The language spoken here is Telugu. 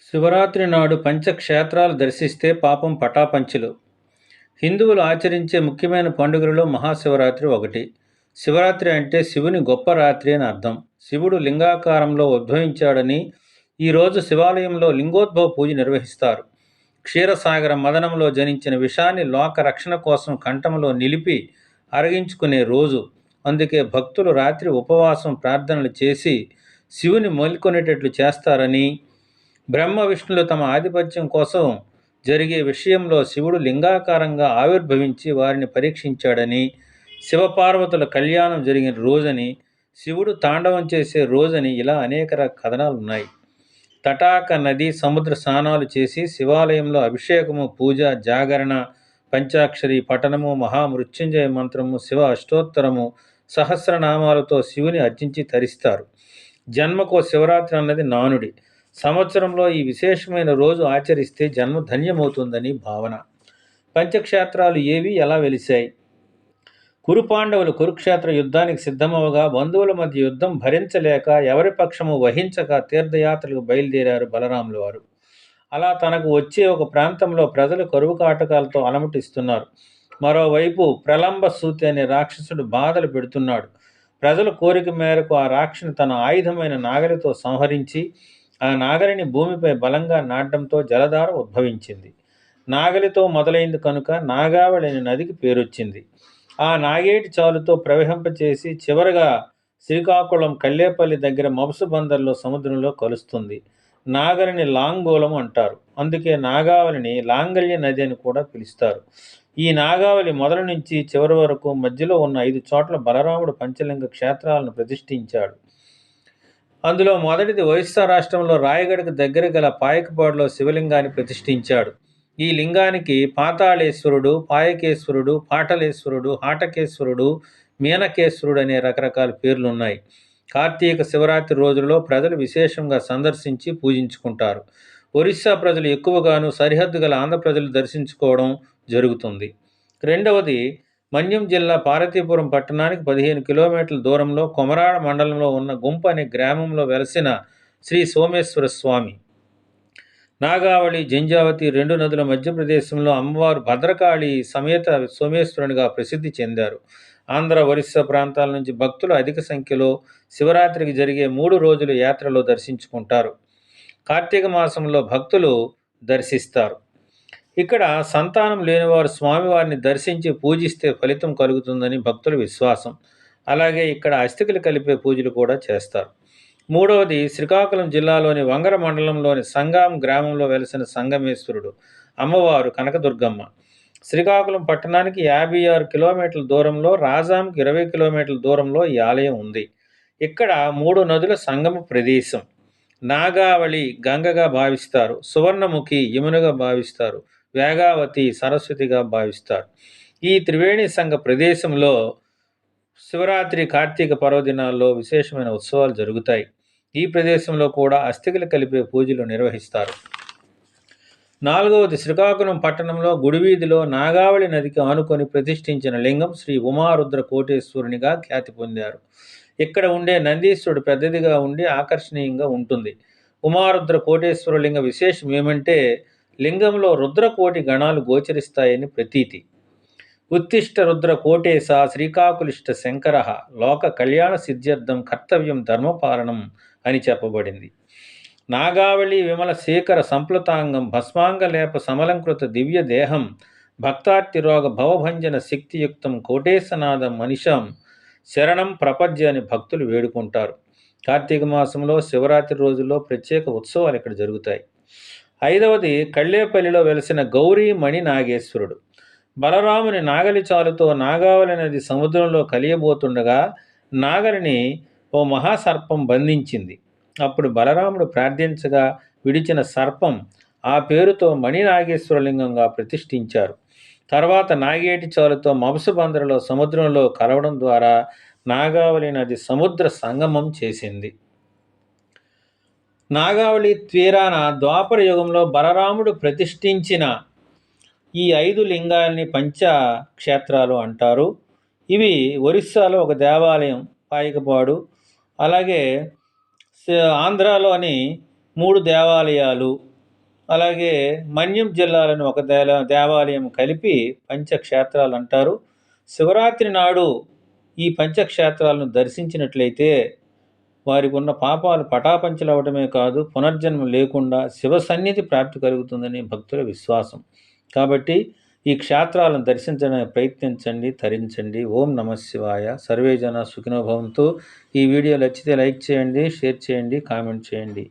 శివరాత్రి నాడు పంచక్షేత్రాలు దర్శిస్తే పాపం పటాపంచులు. హిందువులు ఆచరించే ముఖ్యమైన పండుగలలో మహాశివరాత్రి ఒకటి. శివరాత్రి అంటే శివుని గొప్ప రాత్రి అని అర్థం. శివుడు లింగాకారంలో ఉద్భవించాడని ఈరోజు శివాలయంలో లింగోద్భవ పూజ నిర్వహిస్తారు. క్షీరసాగర మదనంలో జనించిన విషాన్ని లోక రక్షణ కోసం కంఠంలో నిలిపి అరగించుకునే రోజు. అందుకే భక్తులు రాత్రి ఉపవాసం ప్రార్థనలు చేసి శివుని మేల్కొనేటట్లు చేస్తారని బ్రహ్మ విష్ణులు తమ ఆధిపత్యం కోసం జరిగే విషయంలో శివుడు లింగాకారంగా ఆవిర్భవించి వారిని పరీక్షించాడని శివపార్వతుల కళ్యాణం జరిగిన రోజని శివుడు తాండవం చేసే రోజని ఇలా అనేక కథనాలు ఉన్నాయి తటాక నది సముద్ర స్నానాలు చేసి శివాలయంలో అభిషేకము పూజ జాగరణ పంచాక్షరి పఠనము మహామృత్యుంజయ మంత్రము శివ అష్టోత్తరము సహస్రనామాలతో శివుని అర్చించి తరిస్తారు. జన్మకో శివరాత్రి అన్నది నానుడి. సంవత్సరంలో ఈ విశేషమైన రోజు ఆచరిస్తే జన్మ ధన్యమవుతుందని భావన. పంచక్షేత్రాలు ఏవి ఎలా వెలిశాయి? కురు పాండవులు కురుక్షేత్ర యుద్ధానికి సిద్ధమవగా బంధువుల మధ్య యుద్ధం భరించలేక ఎవరి పక్షము వహించక తీర్థయాత్రలకు బయలుదేరారు బలరాములు వారు. అలా తనకు వచ్చే ఒక ప్రాంతంలో ప్రజలు కరువు కాటకాలతో అలమటిస్తున్నారు. మరోవైపు ప్రలంబ సూతి అనే రాక్షసుడు బాధలు పెడుతున్నాడు. ప్రజల కోరిక మేరకు ఆ రాక్షని తన ఆయుధమైన నాగలితో సంహరించి ఆ నాగలిని భూమిపై బలంగా నాటడంతో జలధార ఉద్భవించింది. నాగలితో మొదలైంది కనుక నాగావళి అనే నదికి పేరొచ్చింది. ఆ నాగేటి చాలుతో ప్రవహింపచేసి చివరగా శ్రీకాకుళం కల్లేపల్లి దగ్గర మబసు బందర్లో సముద్రంలో కలుస్తుంది. నాగలిని లాంగోలం అంటారు. అందుకే నాగావళిని లాంగల్య నది అని కూడా పిలుస్తారు. ఈ నాగావళి మొదల నుంచి చివరి వరకు మధ్యలో ఉన్న ఐదు చోట్ల బలరాముడు పంచలింగ క్షేత్రాలను ప్రతిష్ఠించాడు. అందులో మొదటిది ఒరిస్సా రాష్ట్రంలో రాయగఢకు దగ్గర గల పాయకపాడులో శివలింగాన్ని ప్రతిష్ఠించాడు. ఈ లింగానికి పాతాళేశ్వరుడు పాయకేశ్వరుడు పాటలేశ్వరుడు హాటకేశ్వరుడు మీనకేశ్వరుడు అనే రకరకాల పేర్లున్నాయి. కార్తీక శివరాత్రి రోజుల్లో ప్రజలు విశేషంగా సందర్శించి పూజించుకుంటారు. ఒరిస్సా ప్రజలు ఎక్కువగాను సరిహద్దు గల ఆంధ్ర ప్రజలు దర్శించుకోవడం జరుగుతుంది. రెండవది మన్యం జిల్లా పార్వతీపురం పట్టణానికి పదిహేను కిలోమీటర్ల దూరంలో కొమరాడ మండలంలో ఉన్న గుంప అనే గ్రామంలో వెలసిన శ్రీ సోమేశ్వర స్వామి. నాగావళి జంజావతి రెండు నదుల మధ్యప్రదేశంలో అమ్మవారు భద్రకాళి సమేత సోమేశ్వరునిగా ప్రసిద్ధి చెందారు. ఆంధ్ర ఒరిస్సా ప్రాంతాల నుంచి భక్తులు అధిక సంఖ్యలో శివరాత్రికి జరిగే మూడు రోజుల యాత్రలో దర్శించుకుంటారు. కార్తీక మాసంలో భక్తులు దర్శిస్తారు. ఇక్కడ సంతానం లేనివారు స్వామివారిని దర్శించి పూజిస్తే ఫలితం కలుగుతుందని భక్తుల విశ్వాసం. అలాగే ఇక్కడ అస్థికలు కలిపే పూజలు కూడా చేస్తారు. మూడవది శ్రీకాకుళం జిల్లాలోని వంగర మండలంలోని సంగాం గ్రామంలో వెలసిన సంగమేశ్వరుడు అమ్మవారు కనకదుర్గమ్మ. శ్రీకాకుళం పట్టణానికి యాభై ఆరు కిలోమీటర్ల దూరంలో రాజాంకి ఇరవై కిలోమీటర్ల దూరంలో ఈ ఆలయం ఉంది. ఇక్కడ మూడు నదుల సంగమ ప్రదేశం. నాగావళి గంగగా భావిస్తారు సువర్ణముఖి యమునగా భావిస్తారు వేగావతి సరస్వతిగా భావిస్తారు. ఈ త్రివేణి సంఘ ప్రదేశంలో శివరాత్రి కార్తీక పర్వదినాల్లో విశేషమైన ఉత్సవాలు జరుగుతాయి. ఈ ప్రదేశంలో కూడా అస్థికలు కలిపే పూజలు నిర్వహిస్తారు. నాలుగవది శ్రీకాకుళం పట్టణంలో గుడివీధిలో నాగావళి నదికి ఆనుకొని ప్రతిష్ఠించిన లింగం శ్రీ ఉమారుద్ర కోటేశ్వరునిగా ఖ్యాతి పొందారు. ఇక్కడ ఉండే నందీశ్వరుడు పెద్దదిగా ఉండి ఆకర్షణీయంగా ఉంటుంది. ఉమారుద్ర కోటేశ్వర లింగ విశేషం ఏమంటే లింగంలో రుద్రకోటి గణాలు గోచరిస్తాయని ప్రతీతి. ఉత్తిష్ట రుద్ర కోటేశ శ్రీకాకులిష్ట శంకర లోక కళ్యాణ సిద్ధ్యర్థం కర్తవ్యం ధర్మపాలనం అని చెప్పబడింది. నాగావళి విమల శేఖర సంప్లుతాంగం భస్మాంగలేప సమలంకృత దివ్య దేహం భక్తార్తిరోగ భవభంజన శక్తియుక్తం కోటేశనాథం మనిషం శరణం ప్రపద్య అని భక్తులు వేడుకుంటారు. కార్తీక మాసంలో శివరాత్రి రోజుల్లో ప్రత్యేక ఉత్సవాలు ఇక్కడ జరుగుతాయి. ఐదవది కళ్ళేపల్లిలో వెలిసిన గౌరీ మణి నాగేశ్వరుడు. బలరాముని నాగలి చాలుతో నాగావళి నది సముద్రంలో కలియబోతుండగా నాగలిని ఓ మహాసర్పం బంధించింది. అప్పుడు బలరాముడు ప్రార్థించగా విడిచిన సర్పం ఆ పేరుతో మణి నాగేశ్వరలింగంగా ప్రతిష్ఠించారు. తర్వాత నాగేటి చాలుతో మబసుబందరలో సముద్రంలో కలవడం ద్వారా నాగావళి నది సముద్ర సంగమం చేసింది. నాగావళి తీరాన ద్వాపర యుగంలో బలరాముడు ప్రతిష్ఠించిన ఈ ఐదు లింగాల్ని పంచ క్షేత్రాలు అంటారు. ఇవి ఒరిస్సాలో ఒక దేవాలయం పాయకపాడు. అలాగే ఆంధ్రాలోని మూడు దేవాలయాలు. అలాగే మన్యం జిల్లాలను ఒక దేల దేవాలయం కలిపి పంచక్షేత్రాలు అంటారు. శివరాత్రి నాడు ఈ పంచక్షేత్రాలను దర్శించినట్లయితే వారికి ఉన్న పాపాలు పటాపంచలవటమే కాదు పునర్జన్మ లేకుండా శివ సన్నిధి ప్రాప్తి కలుగుతుందని భక్తుల విశ్వాసం. కాబట్టి ఈ క్షేత్రాలను దర్శించడానికి ప్రయత్నించండి తరించండి. ఓం నమ శివాయ. సర్వేజన సుఖినోభవంతో ఈ వీడియో నచ్చితే లైక్ చేయండి షేర్ చేయండి కామెంట్ చేయండి.